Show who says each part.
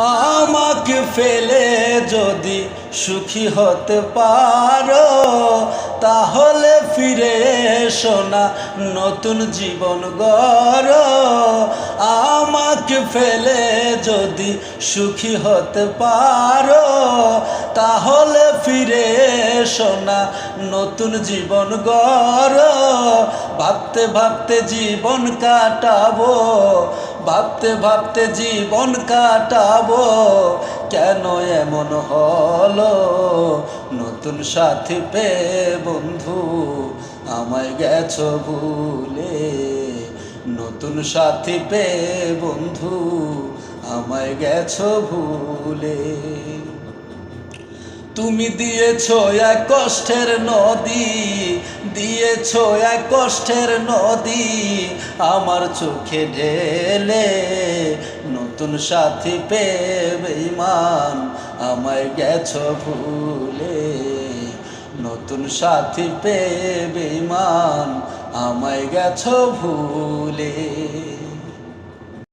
Speaker 1: আমাকে ফেলে যদি সুখী হতে পারো, তাহলে ফিরে সোনা নতুন জীবন গড়। আমাকে ফেলে যদি সুখী হতে পারো, তাহলে ফিরে সোনা নতুন জীবন গড়। ভাবতে ভাবতে জীবন কাটাবো ভাবতে ভাবতে জীবন কাটাবো, কেন এমন হলো? নতুন সাথী পে বন্ধু আমায় গেছ ভুলে। নতুন সাথী পে বন্ধু আমায় গেছ ভুলে। তুমি দিয়েছ এক কষ্টের নদী, দিয়েছ এক কষ্টের নদী, আমার চোখে ঢেলে নতুন সাথী পেয়ে ইমান আমায় গেছ ভুলে। নতুন সাথী পেয়ে ইমান আমায় গেছ ভুলে।